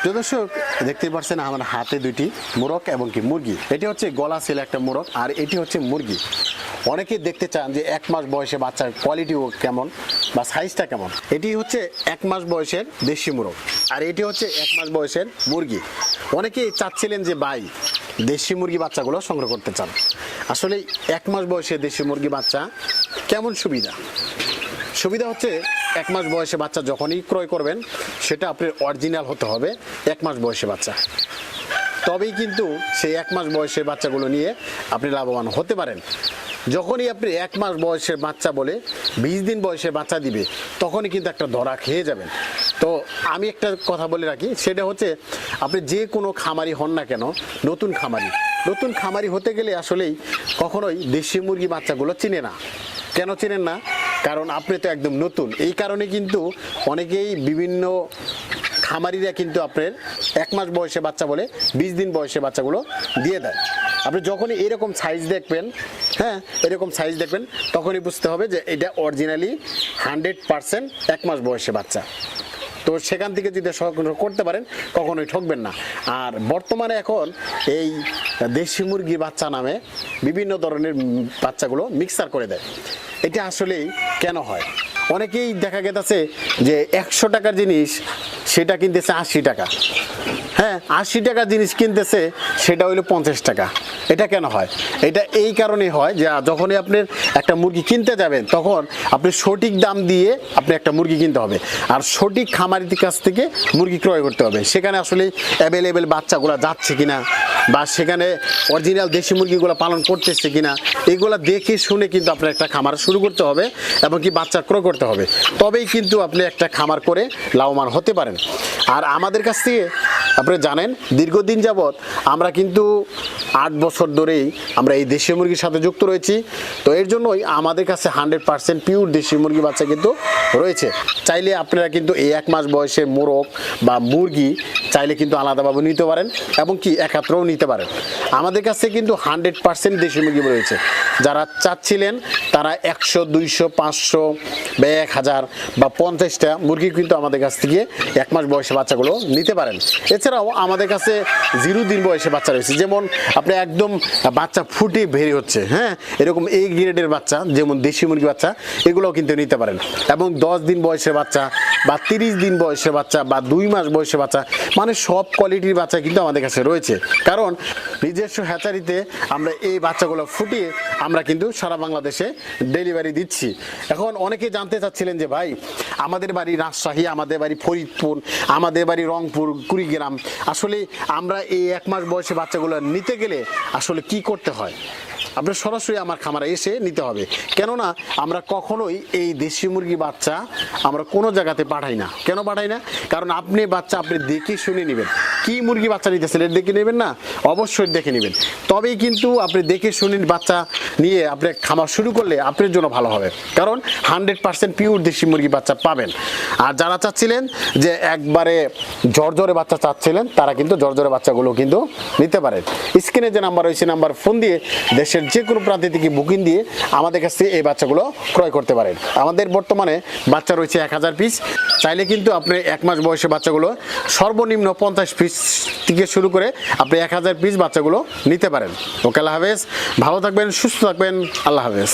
প্রিয় দর্শক দেখতে পাচ্ছেন আমার হাতে দুটি মোরগ এবং কি মুরগি। এটি হচ্ছে গলা ছিল একটা মোরগ আর এটি হচ্ছে মুরগি। অনেকে দেখতে চান যে এক মাস বয়সে বাচ্চার কোয়ালিটিও কেমন বা সাইজটা কেমন। এটি হচ্ছে এক মাস বয়সের দেশি মোরগ আর এটি হচ্ছে এক মাস বয়সের মুরগি। অনেকেই চাচ্ছিলেন যে ভাই দেশি মুরগি বাচ্চাগুলো সংগ্রহ করতে চান। আসলে এক মাস বয়সে দেশি মুরগি বাচ্চা কেমন সুবিধা? সুবিধা হচ্ছে এক মাস বয়সে বাচ্চা যখনই ক্রয় করবেন, সেটা আপনার অরিজিনাল হতে হবে এক মাস বয়সে বাচ্চা। তবেই কিন্তু সেই এক মাস বয়সের বাচ্চাগুলো নিয়ে আপনি লাভবান হতে পারেন। যখনই আপনি এক মাস বয়সের বাচ্চা বলে, বিশ দিন বয়সের বাচ্চা দিবে, তখনই কিন্তু একটা ধরা খেয়ে যাবেন। তো আমি একটা কথা বলে রাখি, সেটা হচ্ছে আপনি যে কোনো খামারি হন না কেন, নতুন খামারি। নতুন খামারি হতে গেলে আসলেই কখনোই দেশি মুরগি বাচ্চাগুলো চিনে না। কেন চেনেন না? কারণ আপনি তো একদম নতুন। এই কারণে কিন্তু অনেকেই বিভিন্ন খামারিরা কিন্তু আপনার এক মাস বয়সে বাচ্চা বলে, বিশ দিন বয়সে বাচ্চাগুলো দিয়ে দেয়। আপনি যখনই এরকম সাইজ দেখবেন হ্যাঁ এরকম সাইজ দেখবেন, তখনই বুঝতে হবে যে এটা অরিজিনালি হান্ড্রেড পারসেন্ট এক মাস বয়সে বাচ্চা। তো সেখান থেকে যদি সংগ্রহ করতে পারেন, কখনোই ঠকবেন না। আর বর্তমানে এখন এই দেশি মুরগি বাচ্চা নামে বিভিন্ন ধরনের বাচ্চাগুলো মিক্সার করে দেয়। এটা আসলেই কেন হয়? অনেকেই দেখা গেছে যে একশো টাকার জিনিস, সেটা কিনতেছে আশি টাকা। হ্যাঁ আশি টাকার জিনিস কিনতেছে, সেটা হইল পঞ্চাশ টাকা। এটা কেন হয়? এটা এই কারণেই হয় যে যখনই আপনি একটা মুরগি কিনতে যাবেন, তখন আপনি সঠিক দাম দিয়ে আপনি একটা মুরগি কিনতে হবে। আর সঠিক খামারির কাছ থেকে মুরগি ক্রয় করতে হবে। সেখানে আসলে অ্যাভেলেবেল বাচ্চাগুলো যাচ্ছে কিনা, বা সেখানে অরিজিনাল দেশি মুরগিগুলো পালন করতেছে কিনা, এগুলো দেখে শুনে কিন্তু আপনার একটা খামার শুরু করতে হবে, এবং কি বাচ্চা ক্রয় করতে হবে। তবেই কিন্তু আপনি একটা খামার করে লাভবান হতে পারেন। আর আমাদের কাছ থেকে, আপনি জানেন, দীর্ঘদিন যাবৎ আমরা কিন্তু আট বছর ধরেই আমরা এই দেশি মুরগির সাথে যুক্ত রয়েছি। তো এর জন্যই আমাদের কাছে হান্ড্রেড পার্সেন্ট পিওর দেশি মুরগি বাচ্চা কিন্তু রয়েছে। চাইলে আপনারা কিন্তু এই এক মাস বয়সে মোরগ বা মুরগি চাইলে কিন্তু আলাদাভাবে নিতে পারেন এবং কি একাত্রও নিতে পারেন। আমাদের কাছে কিন্তু হান্ড্রেড পার্সেন্ট দেশি মুরগি রয়েছে। যারা চাচ্ছিলেন তারা একশো, দুইশো, পাঁচশো বা এক হাজার বা পঞ্চাশটা মুরগি কিন্তু আমাদের কাছ থেকে এক মাস বয়সে বাচ্চাগুলো নিতে পারেন। এছাড়াও আমাদের কাছে জিরো দিন বয়সে বাচ্চা রয়েছে। যেমন আপনি একদম বাচ্চা ফুটে বেরিয়ে হচ্ছে হ্যাঁ? এরকম এই গ্রেডের বাচ্চা, যেমন দেশি মুরগি বাচ্চা, এগুলোও কিন্তু নিতে পারেন। এবং দশ দিন বয়সের বাচ্চা বা তিরিশ দিন বয়সের বাচ্চা বা দুই মাস বয়সের বাচ্চা মানে সব কোয়ালিটির বাচ্চা কিন্তু আমাদের কাছে রয়েছে। কারণ নিজস্ব হ্যাচারিতে আমরা এই বাচ্চাগুলো ফুটিয়ে আমরা কিন্তু সারা বাংলাদেশে ডেলিভারি দিচ্ছি। এখন অনেকে জানতে চাচ্ছিলেন যে, ভাই, আমাদের বাড়ি রাজশাহী, আমাদের বাড়ি ফরিদপুর, আমাদের বাড়ি রংপুর, কুড়িগ্রাম, আসলে আমরা এই এক মাস বয়সে বাচ্চাগুলো নিতে গেলে আসলে কি করতে হয়? আপনার সরাসরি আমার খামারে এসে নিতে হবে। কেননা আমরা কখনোই এই দেশি মুরগি বাচ্চা আমরা কোনো জায়গাতে পাঠাই না। কেন পাঠাই না? কারণ আপনি বাচ্চা আপনি দেখে শুনে নেবেন। কি মুরগি বাচ্চা নিতেছেন এটা দেখে নেবেন না? অবশ্যই দেখে নেবেন। তবেই কিন্তু আপনি দেখে শুনে বাচ্চা নিয়ে আপনি খামার শুরু করলে আপনার জন্য ভালো হবে। কারণ হান্ড্রেড পার্সেন্ট পিওর দেশি মুরগি বাচ্চা পাবেন। আর যারা চাচ্ছিলেন যে একবারে জর্জরে বাচ্চা চাচ্ছিলেন, তারা কিন্তু জর্জরে বাচ্চাগুলো কিন্তু নিতে পারেন। স্ক্রিনে যে নাম্বার রয়েছে, নাম্বার ফোন দিয়ে দেশের যে কোনো প্রান্তে থেকে বুকিং দিয়ে আমাদের কাছ থেকে এই বাচ্চাগুলো ক্রয় করতে পারেন। আমাদের বর্তমানে বাচ্চা রয়েছে এক হাজার পিস চাইলে কিন্তু আপনি এক মাস বয়সে বাচ্চাগুলো সর্বনিম্ন পঞ্চাশ পিস থেকে শুরু করে আপনি এক হাজার পিস বাচ্চাগুলো নিতে পারেন। ওকে, আল্লাহ হাফেজ। ভালো থাকবেন, সুস্থ থাকবেন, আল্লাহ হাফেজ।